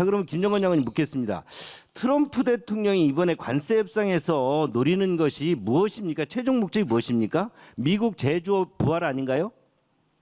자, 그럼 김정건 장관님 묻겠습니다. 트럼프 대통령이 이번에 관세 협상에서 노리는 것이 무엇입니까? 최종 목적이 무엇입니까? 미국 제조업 부활 아닌가요?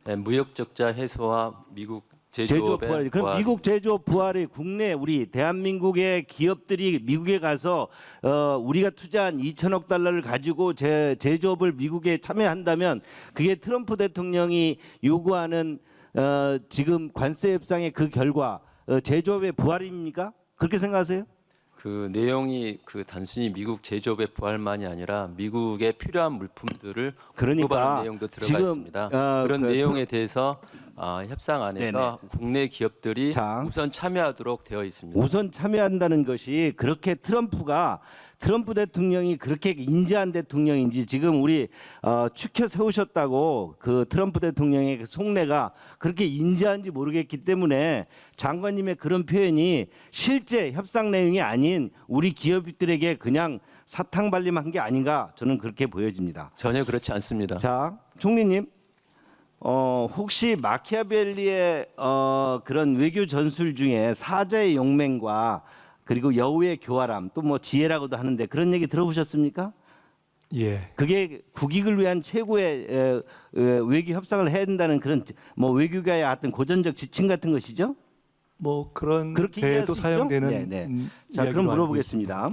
네, 무역 적자 해소와 미국 제조업 부활. 그럼 부활. 미국 제조업 부활이 국내 우리 대한민국의 기업들이 미국에 가서 어, 우리가 투자한 2천억 달러를 가지고 제, 제조업을 미국에 참여한다면 그게 트럼프 대통령이 요구하는 어, 지금 관세 협상의 그 결과 어, 제조업의 부활입니까? 그렇게 생각하세요? 그 내용이 그 단순히 미국 제조업의 부활만이 아니라 미국에 필요한 물품들을 그러니까 공급하는 내용도 들어가 지금, 있습니다. 어, 그런 그 내용에 대해서 아, 협상 안에서 국내 기업들이 자. 우선 참여하도록 되어 있습니다. 우선 참여한다는 것이 그렇게 트럼프가 트럼프 대통령이 그렇게 인지한 대통령인지 지금 우리 어, 추켜 세우셨다고 그 트럼프 대통령의 그 속내가 그렇게 인지한지 모르겠기 때문에 장관님의 그런 표현이 실제 협상 내용이 아닌 우리 기업들에게 그냥 사탕 발림한 게 아닌가 저는 그렇게 보여집니다. 전혀 그렇지 않습니다. 자, 총리님, 어, 혹시 마키아벨리의 어, 그런 외교 전술 중에 사자의 용맹과 그리고 여우의 교활함 또 뭐 지혜라고도 하는데 그런 얘기 들어보셨습니까? 예. 그게 국익을 위한 최고의 에, 에, 외교 협상을 해야 된다는 그런 뭐 외교가의 어떤 고전적 지침 같은 것이죠. 뭐 그런 그렇게 있죠? 사용되는 네, 네. 음, 자, 이야기로 그럼 물어보겠습니다.